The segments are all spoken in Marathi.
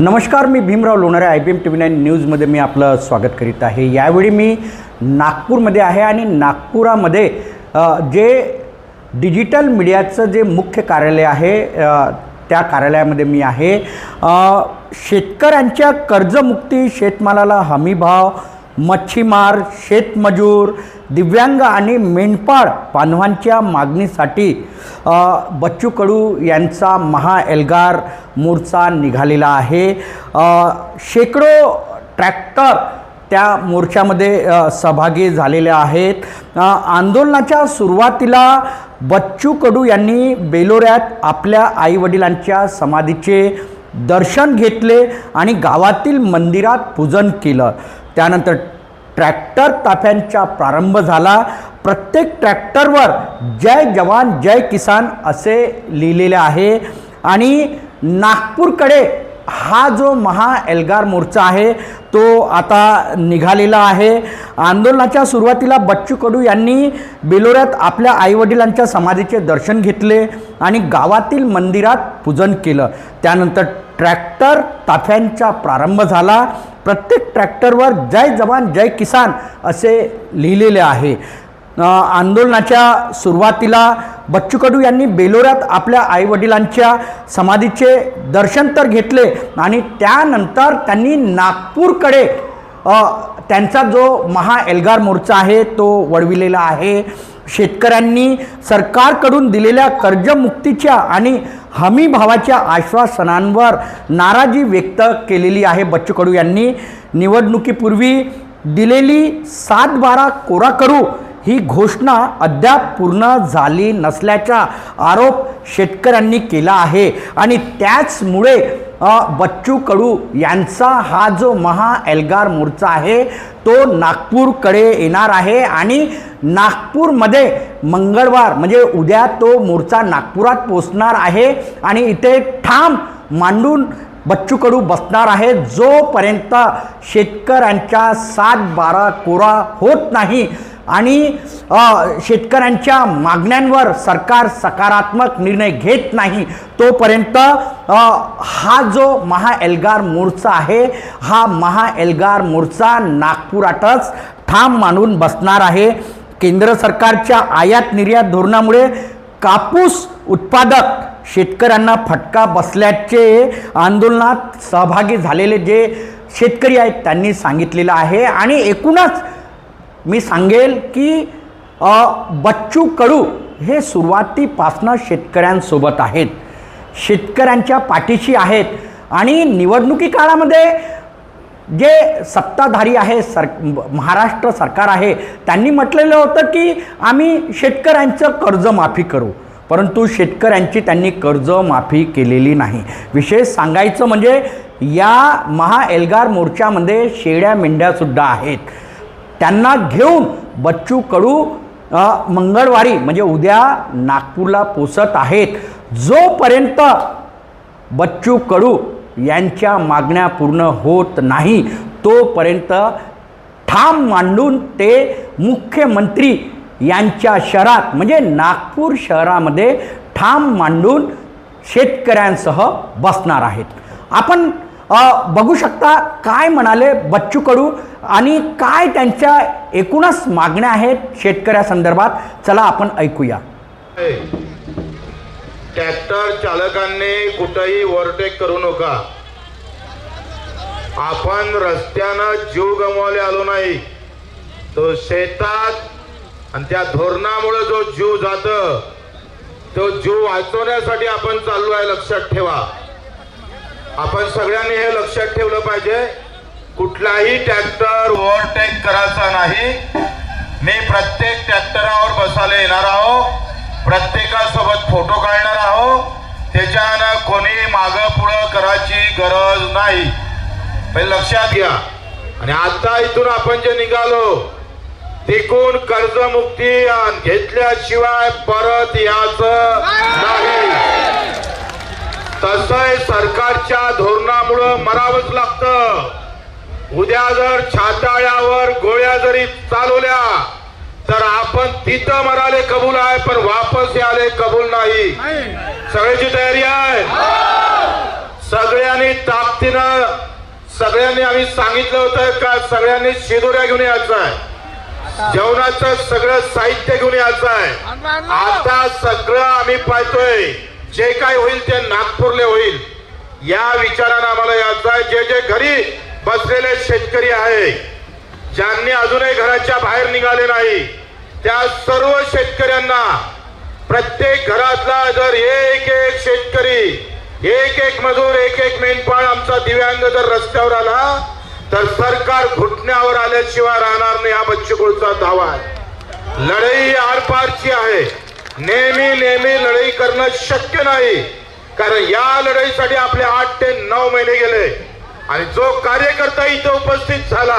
नमस्कार मी Bhimrao Lonare I B M T V nine न्यूजमध्ये मी आपलं स्वागत करीत आहे. यावेळी मी नागपूरमध्ये आहे आणि नागपुरामध्ये जे डिजिटल मीडियाचं जे मुख्य कार्यालय आहे त्या कार्यालयामध्ये मी आहे. शेतकऱ्यांच्या कर्जमुक्ती शेतमालाला हमीभाव मच्छीमार शेतमजूर दिव्यांग आणि मेंढपाळ बांधवांच्या मागणीसाठी बच्चू कडू यांचा महा एल्गार मोर्चा निघालेला आहे. शेकडो ट्रॅक्टर त्या मोर्चामध्ये सहभागी झालेले आहेत. आंदोलनाच्या सुरुवातीला बच्चू कडू यांनी बेलोऱ्यात आपल्या आईवडिलांच्या समाधीचे दर्शन घेतले आणि गावातील मंदिरात पूजन केलं. त्यानंतर ट्रॅक्टर ताफ्यांचा प्रारंभ झाला. प्रत्येक ट्रॅक्टरवर जय जवान जय किसान असे लिहिलेले आहे. आणि नागपूरकडे हा जो महा एल्गार मोर्चा आहे तो आता निघालेला आहे. आंदोलनाच्या सुरुवातीला बच्चू कडू यांनी बेलोऱ्यात आपल्या आईवडिलांच्या समाधीचे दर्शन घेतले आणि गावातील मंदिरात पूजन केलं. त्यानंतर ट्रॅक्टर ताफ्यांचा प्रारंभ झाला. प्रत्येक ट्रॅक्टरवर जय जवान जय किसान असे लिहिलेले आहे. आंदोलनाच्या सुरुवातीला बच्चू कडू यांनी बेलोऱ्यात आपल्या आईवडिलांच्या समाधीचे दर्शन तर घेतले आणि त्यानंतर त्यांनी नागपूरकडे त्यांचा जो महा एल्गार मोर्चा आहे तो वळविलेला आहे. शेतकऱ्यांनी सरकारकडून दिलेल्या कर्जमुक्तीच्या आणि हमी भावाच्या आश्वासनांवर नाराजी व्यक्त केलेली आहे बच्चू कडू यांनी. निवडणुकीपूर्वी दिलेली सात बारा कोरा करू ही घोषणा अद्याप पूर्ण झाली नसल्याचा आरोप शेतकऱ्यांनी केला आहे. आणि त्याचमुळे बच्चू कडू यांचा हा जो महा एल्गार मोर्चा आहे तो नागपूरकडे येणार आहे. आणि नागपूरमध्ये मंगळवार म्हणजे उद्या तो मोर्चा नागपुरात पोचणार आहे. आणि इथे ठाम मांडून बच्चू कडू बसणार आहे. जोपर्यंत शेतकऱ्यांच्या सात बारा कोरा होत नाही आणि शेतकऱ्यांच्या मागण्यांवर सरकार सकारात्मक निर्णय घेत नाही तोपर्यंत हा जो महाएल्गार मोर्चा आहे हा महाएल्गार मोर्चा नागपुरातच ठाम मानून बसणार आहे. केंद्र सरकारच्या आयात निर्यात धोरणामुळे कापूस उत्पादक शेतकऱ्यांना फटका बसल्याचे आंदोलनात सहभागी झालेले जे शेतकरी आहेत त्यांनी सांगितलेलं आहे. आणि एकूणच मी सांगेल की बच्चू कडू हे सुरुवातीपासनं शेतकऱ्यांसोबत आहेत. शेतकऱ्यांच्या पाठीशी आहेत. आणि निवडणुकी काळामध्ये जे सत्ताधारी आहे सर महाराष्ट्र सरकार आहे त्यांनी म्हटलेलं होतं की आम्ही शेतकऱ्यांचं कर्जमाफी करू. परंतु शेतकऱ्यांची त्यांनी कर्जमाफी केलेली नाही. विशेष सांगायचं म्हणजे या महा एल्गार मोर्चामध्ये शेळ्या मेंढ्यासुद्धा आहेत. त्यांना घेऊन बच्चू कडू मंगळवारी म्हणजे उद्या नागपूरला पोचत आहेत. जोपर्यंत बच्चू कडू यांच्या मागण्या पूर्ण होत नाही तोपर्यंत ठाम मांडून ते मुख्यमंत्री यांच्या शहरात म्हणजे नागपूर शहरामध्ये ठाम मांडून शेतकऱ्यांसह बसणार आहेत. आपण बघू शकता काय म्हणाले बच्चू कडू आणि काय त्यांच्या एकूणच मागण्या आहेत शेतकऱ्यासंदर्भात चला आपण ऐकूया. ट्रॅक्टर चालकांनी कुठंही ओव्हरटेक करू नका. आपण रस्त्यानं जीव गमावले आलो नाही. तो शेतात आणि त्या धोरणामुळे जो जीव जात तो जीव वाचवण्यासाठी आपण चाललो आहे लक्षात ठेवा. आपण सगळ्यांनी हे लक्षात ठेवलं पाहिजे कुठलाही ट्रॅक्टर ओव्हरटेक करायचा नाही. मी प्रत्येक ट्रॅक्टरावर बसायला येणार आहो प्रत्येकासोबत फोटो काढणार आहो त्याच्यानं कोणी मागं पुढं करायची गरज नाही. पहिले लक्षात घ्या. आणि आता इथून आपण जे निघालो तिकून कर्जमुक्ती घेतल्याशिवाय परत याच नाही. तसंय सरकारच्या धोरणामुळं मरावंच लागतं. उद्या जर छाताळ्यावर गोळ्या जरी चालवल्या तर आपण तिथं मराले कबूल आहे पण वापस याले कबूल नाही. सगळ्याची तयारी आहे. सगळ्यांनी ताकदीनं सगळ्यांनी आम्ही सांगितलं होतं का सगळ्यांनी शिदोऱ्या घेऊन यायचं आहे. जेवणाचं सगळं साहित्य घेऊन यायचं आहे. आता सगळं आम्ही पाहतोय. जे काय होईल ते नागपूरले होईल. या विचारानं आम्हाला यायचं आहे. जे जे घरी बसलेले शेतकरी आहे ज्यांनी अजूनही घराच्या बाहेर निघाले नाही त्या सर्व शेतकऱ्यांना प्रत्येक घरातला जर एक एक शेतकरी एक एक मजूर एक एक मेंढपाळ आमचा दिव्यांग जर रस्त्यावर आला तर सरकार घुटण्यावर आल्याशिवाय राहणार नाही हा बच्चूकुळचा दावा आहे. लढाई आरपारची आहे. नेहमी नेहमी लढाई करणं शक्य नाही. कारण या लढाईसाठी आपले आठ ते नऊ महिने गेले. आणि जो कार्यकर्ता इथे उपस्थित झाला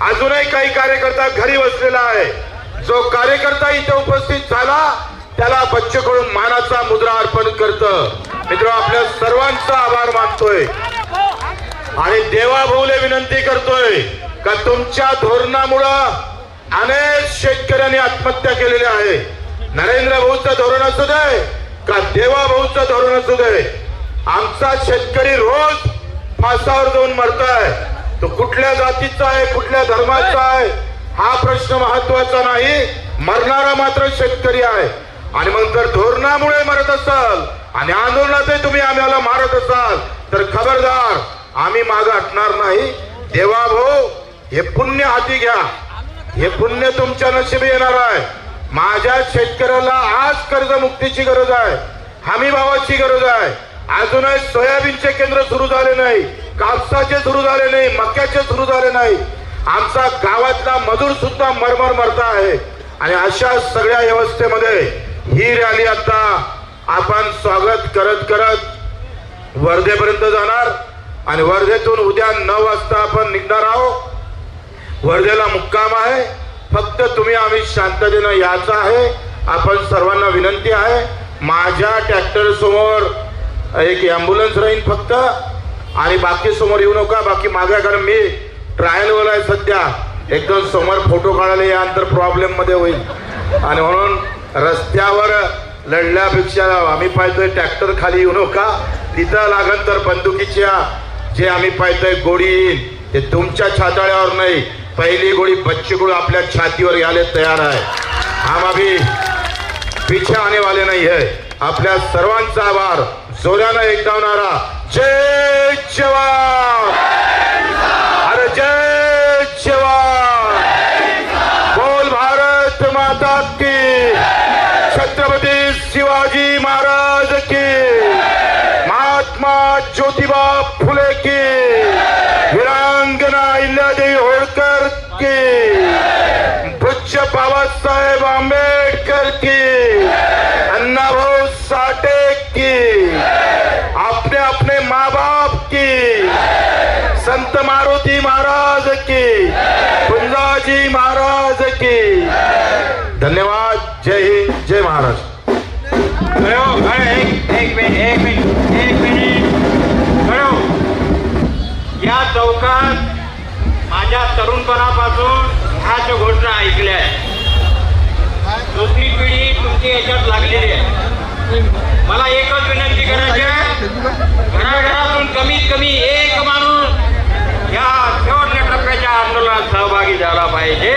अजूनही काही कार्यकर्ता घरी बसलेला आहे. जो कार्यकर्ता इथे उपस्थित झाला त्याला बच्चकडून मानाचा मुद्रा अर्पण करत. मित्र आपल्या सर्वांचा आभार मानतोय. आणि देवाभाऊले विनंती करतोय का तुमच्या धोरणामुळं अनेक शेतकऱ्यांनी आत्महत्या केलेल्या आहे. नरेंद्र भाऊचं धोरण असू दे का देवाभाऊचं धोरण असू दे आमचा शेतकरी रोज फासावर जाऊन मरतोय. तो कुठल्या जातीचा आहे कुठल्या धर्माचा आहे हा प्रश्न महत्त्वाचा नाही. मरणारा मात्र शेतकरी आहे. आणि मग जर धोरणामुळे मरत असाल आणि आंदोलनातही तुम्ही आम्हाला मारत असाल तर खबरदार आम्ही माग हटणार नाही. देवा भाऊ हे पुण्य हाती घ्या. हे पुण्य तुमच्या नशिबी येणार आहे. माझ्या शेतकऱ्याला आज कर्जमुक्तीची गरज आहे. हमी भावाची गरज आहे. अजूनही सोयाबीनचे केंद्र सुरू झाले नाही. कापसाचे सुरू झाले नाही. मक्याचे सुरू झाले नाही. आमचा गावातला मजूर सुद्धा मरमर मरता आहे. आणि अशा सगळ्या व्यवस्थेमध्ये ही रॅली आता आपण स्वागत करत करत वर्धेपर्यंत जाणार. आणि वर्धेतून उद्या नऊ वाजता आपण निघणार आहोत. वर्धेला मुक्काम आहे. फक्त तुम्ही आम्ही शांततेनं यायचं आहे. आपण सर्वांना विनंती आहे. माझ्या ट्रॅक्टर समोर एक ॲम्ब्युलन्स राहील फक्त. आणि बाकी समोर येऊ नका. बाकी माझ्या कारण मी ट्रायलवर आहे सध्या. एकदम समोर फोटो काढायला या अंतर प्रॉब्लेममध्ये होईल. आणि म्हणून रस्त्यावर लढल्यापेक्षा आम्ही पाहतोय ट्रॅक्टर खाली येऊ नका. तिथं लागन तर बंदुकीच्या जे आम्ही पाहतोय गोडी येईल ते तुमच्या छाताळ्यावर नाही. पहिली गोळी बच्चीगुळ आपल्या छातीवर यायला तयार आहे. हम अभी पीछे आने वाले नहीं है आपल्या सर्वांचा आभार. जोरानं एकदावणारा जय जवान! अरे जय जवान! बोल भारत माता की! छत्रपती शिवाजी महाराज की! संत महाराज की. कुंजाजी महाराज की. धन्यवाद. जय हिंद. जय महाराष्ट्र हो, एक एक मिनिट एक मिनिट एक मिनिट. हो, या चौकात माझ्या तरुणपणापासून ह्याच घोषणा ऐकल्या दुसरी पिढी तुमची याच्यात लागलेली आहे. मला एकच विनंती करायची आहे. घराघरातून कमीत कमी एक माणूस या शेवटल्या टप्प्याच्या आंदोलनात सहभागी झाला पाहिजे.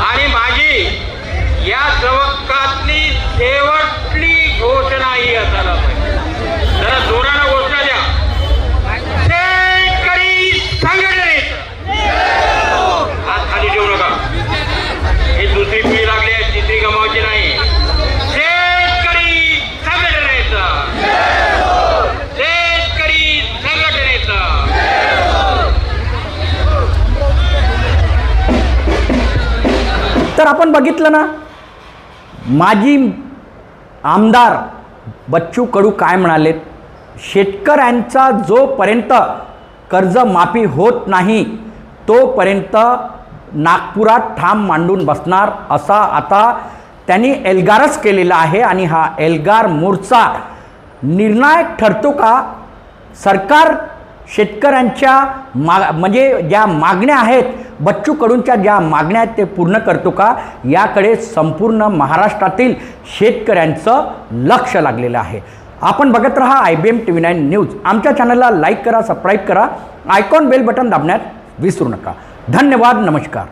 आणि माझी या चौकातली शेवटली घोषणा ही असायला जर आपण बघितलं ना माजी आमदार बच्चू कडू काय म्हणालेत शेतकऱ्यांचा जोपर्यंत कर्जमाफी होत नाही तोपर्यंत नागपुरात ठाम मांडून बसणार असा आता त्यांनी एल्गारच केलेला आहे आणि हा एल्गार मोर्चा निर्णायक ठरतो का? सरकार शेतकऱ्यांच्या मा म्हणजे ज्या मागण्या आहेत बच्चू कडूंच्या ज्या मागण्या आहेत ते पूर्ण करतो का? याकडे संपूर्ण महाराष्ट्रातील शेतकऱ्यांचं लक्ष लागलेलं आहे. आपण बघत रहा I B M T V nine news. आमच्या चॅनलला लाईक करा सबस्क्राईब करा. आयकॉन बेल बटन दाबण्यात विसरू नका. धन्यवाद नमस्कार.